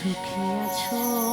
সুখী আছো?